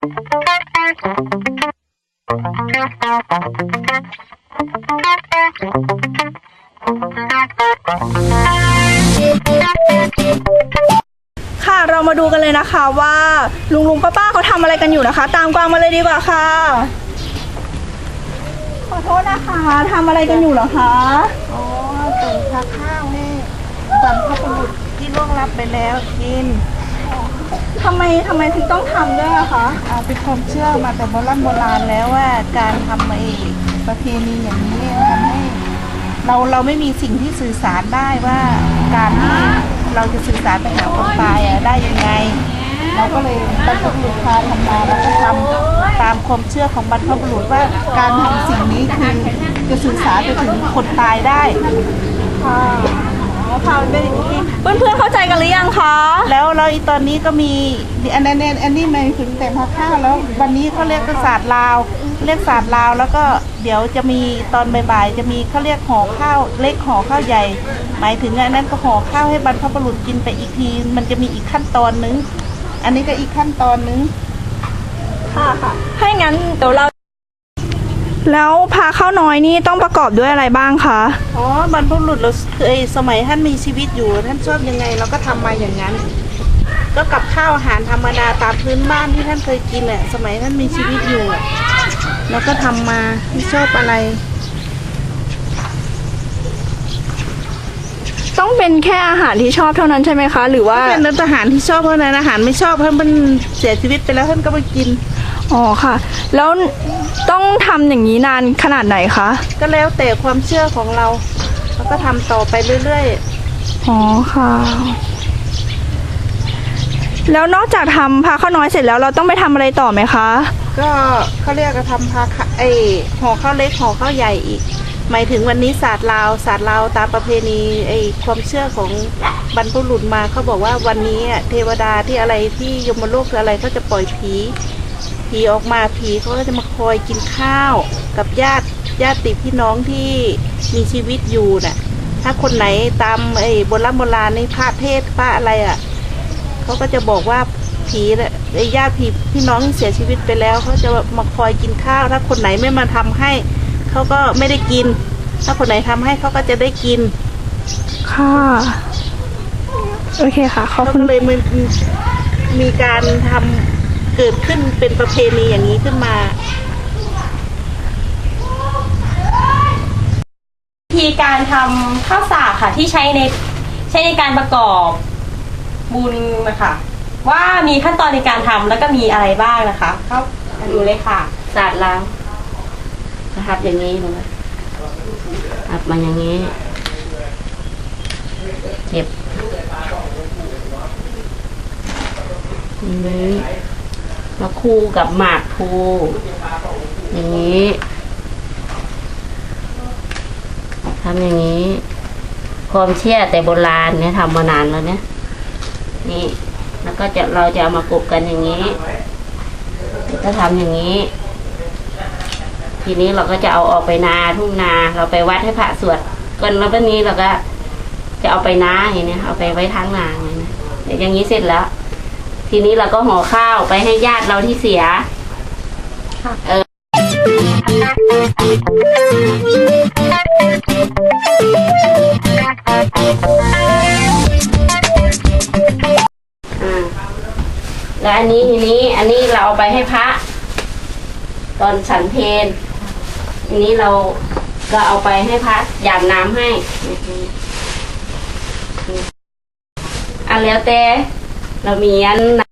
ค่ะเรามาดูกันเลยนะคะว่าลุงลุงป้าป้าเขาทำอะไรกันอยู่นะคะ ตามกวางมาเลยดีกว่าค่ะ ขอโทษนะคะทำอะไรกันอยู่เหรอคะอ๋อตุ๋นข้าวให้บรรพบุรุษที่ล่วงลับไปแล้วกิน ทำไมทำไมถึงต้องทำด้วยอะคะอ่าเป็นความเชื่อมาแต่โบราณโบราณแล้วว่าการทำไอ้ประเพณีอย่างนี้ทำให้เราเราไม่มีสิ่งที่สื่อสารได้ว่าการที่เราจะสื่อสารไปหาคนตายอะได้ยังไง เราก็เลยบรรพบุรุษพาทำมาแล้วก็ทำตามความเชื่อของบรรพบุรุษว่าการทำสิ่งนี้คือจะสื่อสารไปถึงคนตายได้ค่ะอ๋อค่ะมันเป็นอย่างนี้เพื่อนๆเข้าใจกันหรือยังคะ แล้วเราอีตอนนี้ก็มีอันนั้นอันอันนี้หมายถึงแต่พักข้าวแล้ว วันนี้เขาเรียกกศาสตร์ลาว เรียกศาสตร์ลาว แล้วก็เดี๋ยวจะมีตอนบ่ายๆจะมีเขาเรียกห่อข้าวเล็กห่อข้าวใหญ่ หมายถึงอันนั้นก็ห่อข้าวให้บรรพบุรุษกินไปอีกที มันจะมีอีกขั้นตอนนึง อันนี้ก็อีกขั้นตอนนึงค่ะค่ะให้งั้นเดี๋ยวเรา แล้วพาข้าวน้อยนี่ต้องประกอบด้วยอะไรบ้างคะ อ๋อบรรพบุรุษเราเคยสมัยท่านมีชีวิตอยู่ท่านชอบยังไงเราก็ทำมาอย่างนั้น ก็กับข้าวอาหารธรรมดาตามพื้นบ้านที่ท่านเคยกินแหละสมัยท่านมีชีวิตอยู่อะเราก็ทำมาที่ชอบอะไร ต้องเป็นแค่อาหารที่ชอบเท่านั้นใช่ไหมคะ หรือว่าเป็นทหารที่ชอบเพราะนั้นอาหารไม่ชอบเพราะมันเสียชีวิตไปแล้วท่านก็ไปกิน อ๋อค่ะ แล้วต้องทำอย่างนี้นานขนาดไหนคะก็แล้วแต่ความเชื่อของเราเราก็ทำต่อไปเรื่อยอ๋อค่ะ แล้วนอกจากทำพาข้าวน้อยเสร็จแล้วเราต้องไปทำอะไรต่อไหมคะ ก็เขาเรียกว่าทำพาคะไอห่อข้าวเล็กห่อข้าวใหญ่อีก หมายถึงวันนี้ศาสตร์ลาวศาสตร์ลาวตามประเพณีไอความเชื่อของบรรพบุรุษมาเขาบอกว่าวันนี้อะเทวดาที่อะไรที่ยมโลกหรืออะไรเขาจะปล่อยผีผีออกมาผีเขาก็จะมาคอยกินข้าว กับญาติญาติพี่น้องที่มีชีวิตอยู่น่ะ ถ้าคนไหนตามไอ้โบราณโบราณในพระเทศพระอะไรอะ เขาก็จะบอกว่าผีน่ะไอ้ญาติพี่พี่น้องที่เสียชีวิตไปแล้วเขาจะมาคอยกินข้าว ถ้าคนไหนไม่มาทำให้เขาก็ไม่ได้กิน ถ้าคนไหนทำให้เขาก็จะได้กิน ค่ะ โอเคค่ะขอบเขาคุก็ณเลยมีมีการทำเกิดขึ้นเป็นประเพณีอย่างนี้ขึ้นมาวิธีการทำข้าวสากค่ะที่ใช้ในใช้ในการประกอบ บุญนะคะ ว่ามีขั้นตอนในการทำแล้วก็มีอะไรบ้างนะคะเข้าดูเลยค่ะศาสตร์ลาวก็ทับอย่างนี้เลยทับมาอย่างนี้เก็บอย่างนี้มาคู่กับหมากภูอย่างนี้ทำอย่างนี้ ความเชื่อแต่โบราณเนี่ยทำมานานแล้วเนี่ย นี่ แล้วก็จะเราจะเอามากบกันอย่างนี้ก็ทำอย่างนี้ ทีนี้เราก็จะเอาออกไปนาทุ่งนา เราไปวัดให้พระสวดก่อนแล้ววันนี้เราก็จะเอาไปนาอย่างเนี้ยเอาไปไว้ทางนาอย่างเนี้ยเดี๋ยวอย่างนี้เสร็จแล้ว ทีนี้เราก็ห่อข้าวไปให้ญาติเราที่เสียเอออ่ และอันนี้ทีนี้อันนี้เราเอาไปให้พระ ตอนฉันเพนอันนี้เราก็เอาไปให้พระหยาดน้ำให้อันแล้วแต่เรามีอัน